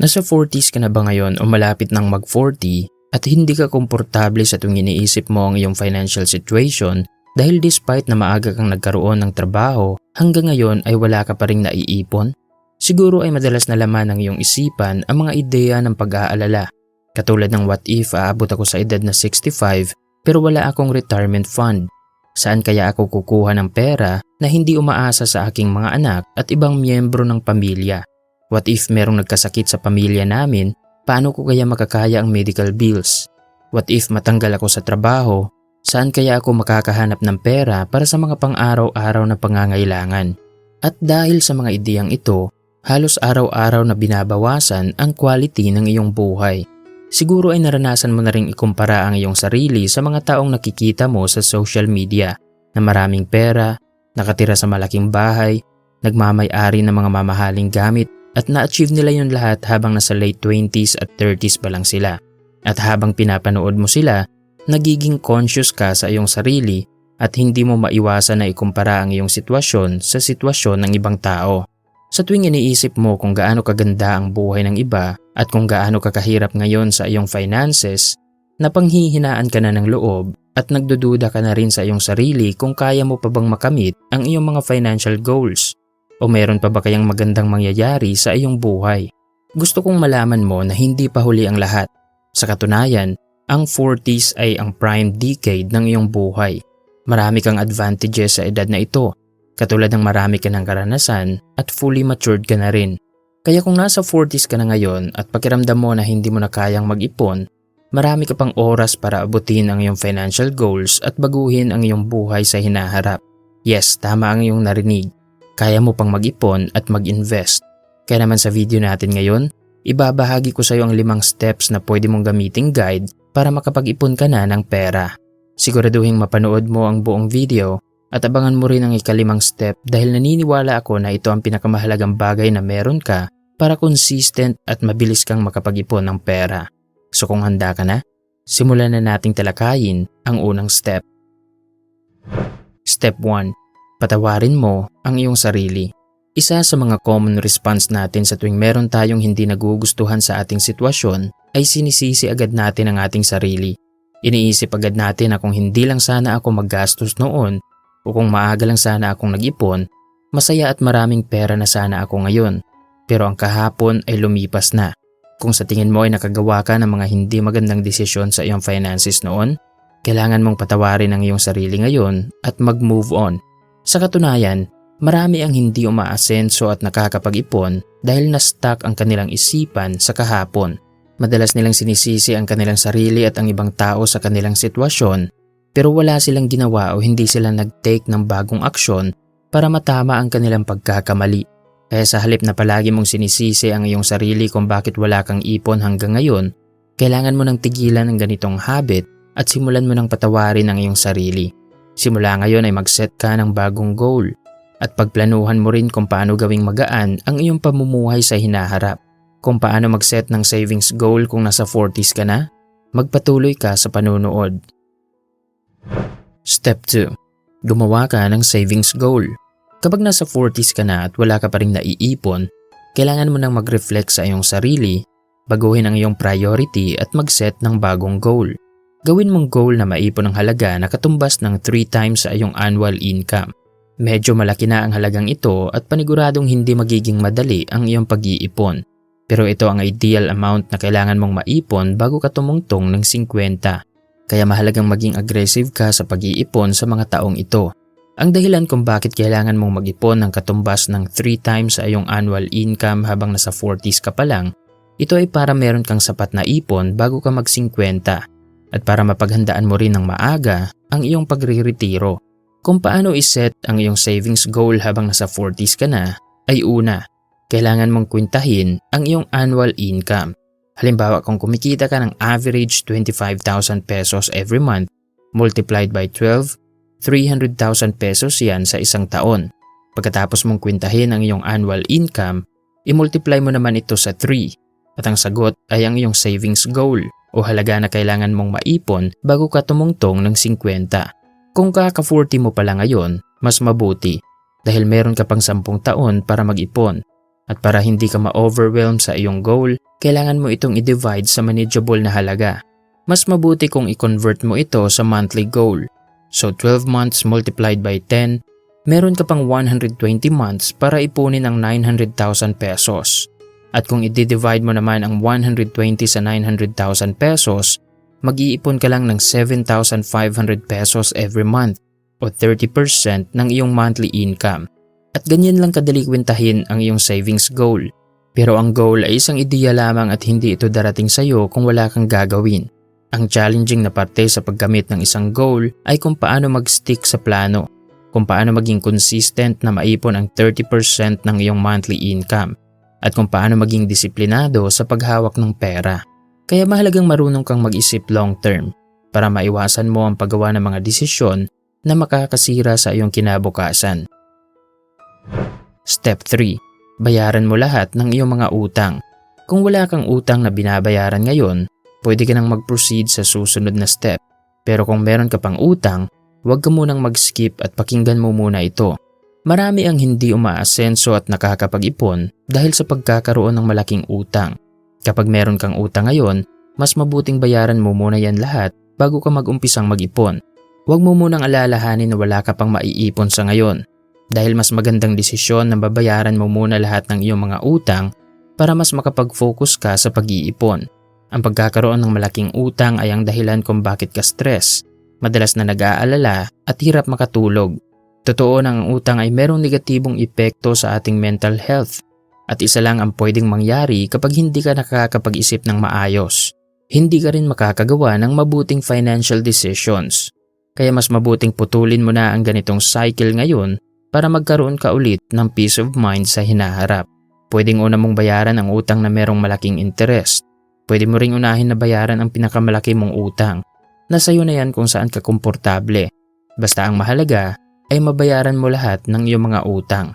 Nasa 40s ka na ba ngayon o malapit nang mag-40 at hindi ka komportable sa tuwing iniisip mo ang iyong financial situation dahil despite na maaga kang nagkaroon ng trabaho, hanggang ngayon ay wala ka pa rin naiipon? Siguro ay madalas na laman ng iyong isipan ang mga ideya ng pag-aalala. Katulad ng what if aabot ako sa edad na 65 pero wala akong retirement fund. Saan kaya ako kukuha ng pera na hindi umaasa sa aking mga anak at ibang miyembro ng pamilya? What if merong nagkasakit sa pamilya namin, paano ko kaya makakaya ang medical bills? What if matanggal ako sa trabaho, saan kaya ako makakahanap ng pera para sa mga pang-araw-araw na pangangailangan? At dahil sa mga ideyang ito, halos araw-araw na binabawasan ang quality ng iyong buhay. Siguro ay naranasan mo na ring ikumpara ang iyong sarili sa mga taong nakikita mo sa social media na maraming pera, nakatira sa malaking bahay, nagmamay-ari ng mga mamahaling gamit at na-achieve nila yun lahat habang nasa late 20s at 30s pa lang sila. At habang pinapanood mo sila, nagiging conscious ka sa iyong sarili at hindi mo maiwasan na ikumpara ang iyong sitwasyon sa sitwasyon ng ibang tao. Sa tuwing iniisip mo kung gaano kaganda ang buhay ng iba at kung gaano kakahirap ngayon sa iyong finances, napanghihinaan ka na ng loob at nagdududa ka na rin sa iyong sarili kung kaya mo pa bang makamit ang iyong mga financial goals. O meron pa ba kayang magandang mangyayari sa iyong buhay? Gusto kong malaman mo na hindi pa huli ang lahat. Sa katunayan, ang 40s ay ang prime decade ng iyong buhay. Marami kang advantages sa edad na ito, katulad ng marami ka ng karanasan at fully matured ka na rin. Kaya kung nasa 40s ka na ngayon at pakiramdam mo na hindi mo na kayang mag-ipon, marami ka pang oras para abutin ang iyong financial goals at baguhin ang iyong buhay sa hinaharap. Yes, tama ang iyong narinig kaya mo pang mag-ipon at mag-invest. Kaya naman sa video natin ngayon, ibabahagi ko sa iyo ang limang steps na pwede mong gamiting guide para makapag-ipon ka na ng pera. Siguraduhin mapanood mo ang buong video at abangan mo rin ang ikalimang step dahil naniniwala ako na ito ang pinakamahalagang bagay na meron ka para consistent at mabilis kang makapag-ipon ng pera. So kung handa ka na, simulan na nating talakayin ang unang step. Step 1 Patawarin mo ang iyong sarili. Isa sa mga common response natin sa tuwing meron tayong hindi nagugustuhan sa ating sitwasyon ay sinisisi agad natin ang ating sarili. Iniisip agad natin na kung hindi lang sana ako maggastos noon o kung maaga lang sana akong nag-ipon, masaya at maraming pera na sana ako ngayon. Pero ang kahapon ay lumipas na. Kung sa tingin mo ay nakagawa ka ng mga hindi magandang desisyon sa iyong finances noon, kailangan mong patawarin ang iyong sarili ngayon at mag-move on sa katunayan, marami ang hindi umaasenso at nakakapag-ipon dahil na-stuck ang kanilang isipan sa kahapon. Madalas nilang sinisisi ang kanilang sarili at ang ibang tao sa kanilang sitwasyon pero wala silang ginawa o hindi sila nag-take ng bagong aksyon para matama ang kanilang pagkakamali. Kaya sa halip na palagi mong sinisisi ang iyong sarili kung bakit wala kang ipon hanggang ngayon, kailangan mo nang tigilan ang ganitong habit at simulan mo nang patawarin ang iyong sarili. Simula ngayon ay mag-set ka ng bagong goal at pagplanuhan mo rin kung paano gawing magaan ang iyong pamumuhay sa hinaharap. Kung paano mag-set ng savings goal kung nasa 40s ka na, magpatuloy ka sa panunood. Step 2. Gumawa ka ng savings goal. Kapag nasa 40s ka na at wala ka pa rin naiipon, kailangan mo nang mag-reflect sa iyong sarili, baguhin ang iyong priority at mag-set ng bagong goal. Gawin mong goal na maipon ang halaga na katumbas ng 3 times sa iyong annual income. Medyo malaki na ang halagang ito at paniguradong hindi magiging madali ang iyong pag-iipon. Pero ito ang ideal amount na kailangan mong maipon bago ka tumungtong ng 50. Kaya mahalagang maging aggressive ka sa pag-iipon sa mga taong ito. Ang dahilan kung bakit kailangan mong mag-ipon ng katumbas ng 3 times sa iyong annual income habang nasa 40s ka pa lang, ito ay para meron kang sapat na ipon bago ka mag-50 at para mapaghandaan mo rin ng maaga ang iyong pagre-retiro. Kung paano iset ang iyong savings goal habang nasa 40s ka na, ay una, kailangan mong kwintahin ang iyong annual income. Halimbawa kung kumikita ka ng average 25,000 pesos every month, multiplied by 12, 300,000 pesos yan sa isang taon. Pagkatapos mong kwintahin ang iyong annual income, i-multiply mo naman ito sa 3 at ang sagot ay ang iyong savings goal o halaga na kailangan mong maipon bago ka tumungtong ng 50. Kung kaka-40 mo pala ngayon, mas mabuti dahil meron ka pang 10 taon para mag-ipon At para hindi ka ma-overwhelm sa iyong goal, kailangan mo itong i-divide sa manageable na halaga. Mas mabuti kung i-convert mo ito sa monthly goal. So 12 months multiplied by 10, meron ka pang 120 months para ipunin ang 900,000 pesos. At kung i-divide mo naman ang 120 sa 900,000 pesos, mag-iipon ka lang ng 7,500 pesos every month o 30% ng iyong monthly income. At ganyan lang kadali kwentahin ang iyong savings goal. Pero ang goal ay isang ideya lamang at hindi ito darating sa iyo kung wala kang gagawin. Ang challenging na parte sa paggamit ng isang goal ay kung paano mag-stick sa plano, kung paano maging consistent na maipon ang 30% ng iyong monthly income, at kung paano maging disiplinado sa paghawak ng pera. Kaya mahalagang marunong kang mag-isip long term para maiwasan mo ang paggawa ng mga desisyon na makakasira sa iyong kinabukasan. Step 3. Bayaran mo lahat ng iyong mga utang. Kung wala kang utang na binabayaran ngayon, pwede ka nang mag-proceed sa susunod na step. Pero kung meron ka pang utang, huwag ka munang mag-skip at pakinggan mo muna ito. Marami ang hindi umaasenso at nakakapag-ipon dahil sa pagkakaroon ng malaking utang. Kapag meron kang utang ngayon, mas mabuting bayaran mo muna yan lahat bago ka mag-umpisang mag-ipon. Huwag mo munang alalahanin na wala ka pang maiipon sa ngayon dahil mas magandang desisyon na babayaran mo muna lahat ng iyong mga utang para mas makapag-focus ka sa pag-iipon. Ang pagkakaroon ng malaking utang ay ang dahilan kung bakit ka stress, madalas na nag-aalala at hirap makatulog. Totoo na ang utang ay merong negatibong epekto sa ating mental health at isa lang ang pwedeng mangyari kapag hindi ka nakakapag-isip ng maayos. Hindi ka rin makakagawa ng mabuting financial decisions. Kaya mas mabuting putulin mo na ang ganitong cycle ngayon para magkaroon ka ulit ng peace of mind sa hinaharap. Pwedeng una mong bayaran ang utang na merong malaking interest Pwede mo ring unahin na bayaran ang pinakamalaki mong utang. Nasa iyo na yan kung saan ka komportable. Basta ang mahalaga ay mabayaran mo lahat ng iyong mga utang.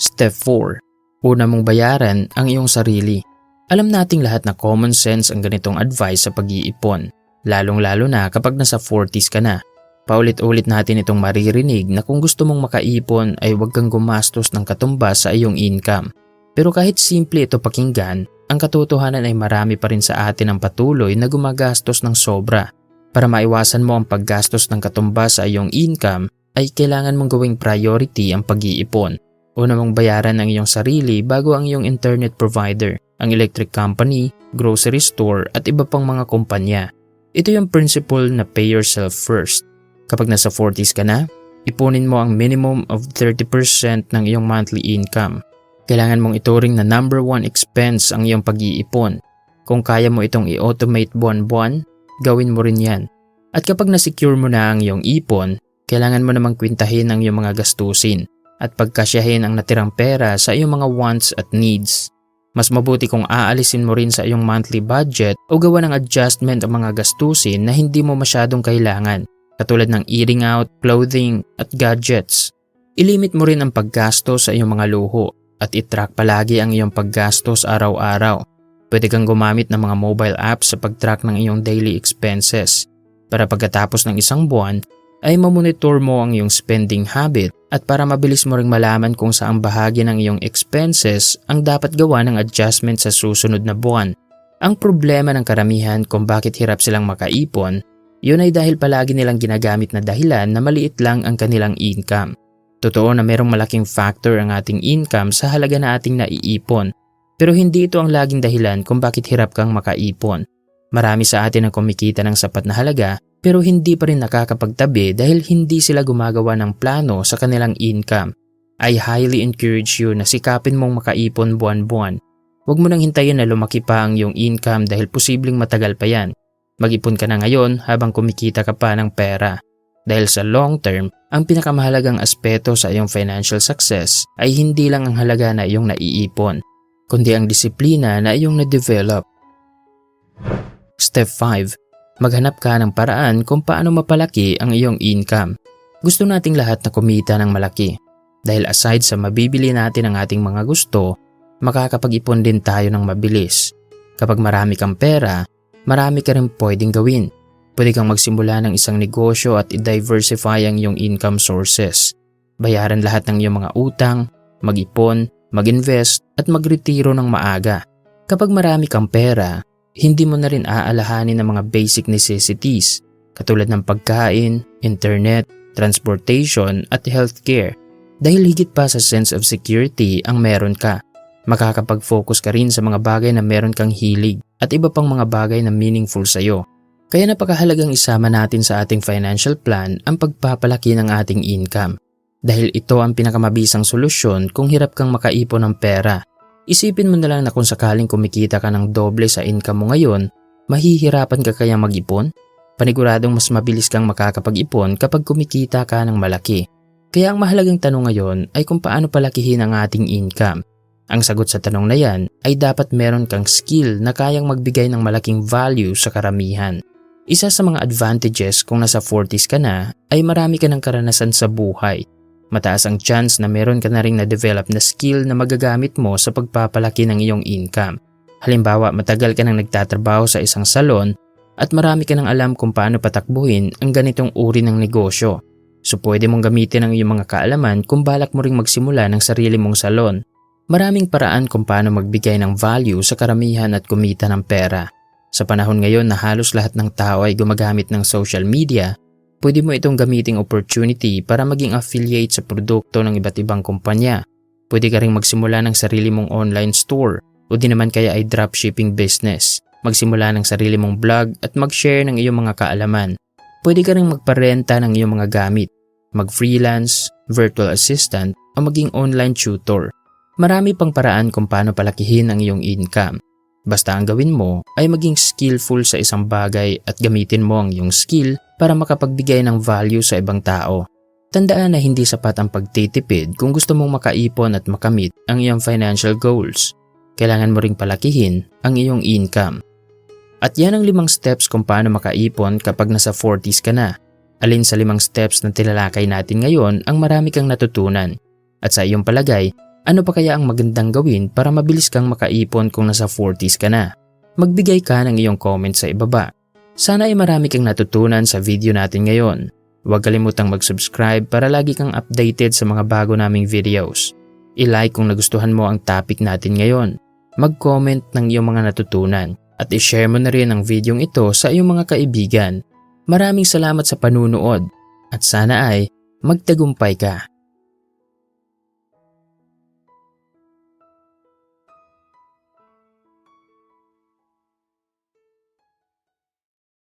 Step 4. Una mong bayaran ang iyong sarili. Alam nating lahat na common sense ang ganitong advice sa pag-iipon, lalong-lalo na kapag nasa 40s ka na. Paulit-ulit natin itong maririnig na kung gusto mong makaipon ay huwag kang gumastos ng katumbas sa iyong income. Pero kahit simple ito pakinggan, ang katotohanan ay marami pa rin sa atin ang patuloy na gumagastos ng sobra. Para maiwasan mo ang paggastos ng katumbas sa iyong income, ay kailangan mong gawing priority ang pag-iipon. Una mong bayaran ang iyong sarili bago ang iyong internet provider, ang electric company, grocery store at iba pang mga kumpanya. Ito yung principle na pay yourself first. Kapag nasa 40s ka na, ipunin mo ang minimum of 30% ng iyong monthly income kailangan mong ituring na number one expense ang iyong pag-iipon. Kung kaya mo itong i-automate buwan-buwan, gawin mo rin yan. At kapag na-secure mo na ang iyong ipon, kailangan mo namang kwintahin ang iyong mga gastusin at pagkasyahin ang natirang pera sa iyong mga wants at needs. Mas mabuti kung aalisin mo rin sa iyong monthly budget o gawa ng adjustment ang mga gastusin na hindi mo masyadong kailangan, katulad ng eating out, clothing, at gadgets. Ilimit mo rin ang paggasto sa iyong mga luho at i-track palagi ang iyong paggastos araw-araw. Pwede kang gumamit ng mga mobile apps sa pag-track ng iyong daily expenses para pagkatapos ng isang buwan ay mamonitor mo ang iyong spending habit at para mabilis mo ring malaman kung saang bahagi ng iyong expenses ang dapat gawa ng adjustment sa susunod na buwan. Ang problema ng karamihan kung bakit hirap silang makaipon, yun ay dahil palagi nilang ginagamit na dahilan na maliit lang ang kanilang income. Totoo na merong malaking factor ang ating income sa halaga na ating naiipon. Pero hindi ito ang laging dahilan kung bakit hirap kang makaipon. Marami sa atin ang kumikita ng sapat na halaga pero hindi pa rin nakakapagtabi dahil hindi sila gumagawa ng plano sa kanilang income. I highly encourage you na sikapin mong makaipon buwan-buwan. Huwag mo nang hintayin na lumaki pa ang iyong income dahil posibleng matagal pa yan. Mag-ipon ka na ngayon habang kumikita ka pa ng pera. Dahil sa long term, ang pinakamahalagang aspeto sa iyong financial success ay hindi lang ang halaga na iyong naiipon, kundi ang disiplina na iyong na-develop. Step 5. Maghanap ka ng paraan kung paano mapalaki ang iyong income. Gusto nating lahat na kumita ng malaki. Dahil aside sa mabibili natin ang ating mga gusto, makakapag-ipon din tayo ng mabilis. Kapag marami kang pera, marami ka rin pwedeng gawin Pwede kang magsimula ng isang negosyo at i-diversify ang iyong income sources. Bayaran lahat ng iyong mga utang, mag-ipon, mag-invest at magretiro ng maaga. Kapag marami kang pera, hindi mo na rin aalahanin ng mga basic necessities katulad ng pagkain, internet, transportation at healthcare dahil higit pa sa sense of security ang meron ka. Makakapag-focus ka rin sa mga bagay na meron kang hilig at iba pang mga bagay na meaningful sa iyo. Kaya napakahalagang isama natin sa ating financial plan ang pagpapalaki ng ating income. Dahil ito ang pinakamabisang solusyon kung hirap kang makaipon ng pera. Isipin mo na lang na kung sakaling kumikita ka ng doble sa income mo ngayon, mahihirapan ka kaya mag-ipon? Paniguradong mas mabilis kang makakapag-ipon kapag kumikita ka ng malaki. Kaya ang mahalagang tanong ngayon ay kung paano palakihin ang ating income. Ang sagot sa tanong na yan ay dapat meron kang skill na kayang magbigay ng malaking value sa karamihan. Isa sa mga advantages kung nasa 40s ka na ay marami ka ng karanasan sa buhay. Mataas ang chance na meron ka na rin na-develop na skill na magagamit mo sa pagpapalaki ng iyong income. Halimbawa, matagal ka nang nagtatrabaho sa isang salon at marami ka nang alam kung paano patakbuhin ang ganitong uri ng negosyo. So pwede mong gamitin ang iyong mga kaalaman kung balak mo ring magsimula ng sarili mong salon. Maraming paraan kung paano magbigay ng value sa karamihan at kumita ng pera. Sa panahon ngayon na halos lahat ng tao ay gumagamit ng social media, pwede mo itong gamiting opportunity para maging affiliate sa produkto ng iba't ibang kumpanya. Pwede ka ring magsimula ng sarili mong online store o di naman kaya ay dropshipping business. Magsimula ng sarili mong blog at mag-share ng iyong mga kaalaman. Pwede ka ring magparenta ng iyong mga gamit, mag-freelance, virtual assistant o maging online tutor. Marami pang paraan kung paano palakihin ang iyong income. Basta ang gawin mo ay maging skillful sa isang bagay at gamitin mo ang iyong skill para makapagbigay ng value sa ibang tao. Tandaan na hindi sapat ang pagtitipid kung gusto mong makaipon at makamit ang iyong financial goals. Kailangan mo ring palakihin ang iyong income. At yan ang limang steps kung paano makaipon kapag nasa 40s ka na. Alin sa limang steps na tilalakay natin ngayon ang marami kang natutunan. At sa iyong palagay, ano pa kaya ang magandang gawin para mabilis kang makaipon kung nasa 40s ka na? Magbigay ka ng iyong comment sa ibaba. Sana ay marami kang natutunan sa video natin ngayon. Huwag kalimutang mag-subscribe para lagi kang updated sa mga bago naming videos. I-like kung nagustuhan mo ang topic natin ngayon. Mag-comment ng iyong mga natutunan at i-share mo na rin ang videong ito sa iyong mga kaibigan. Maraming salamat sa panunood at sana ay magtagumpay ka.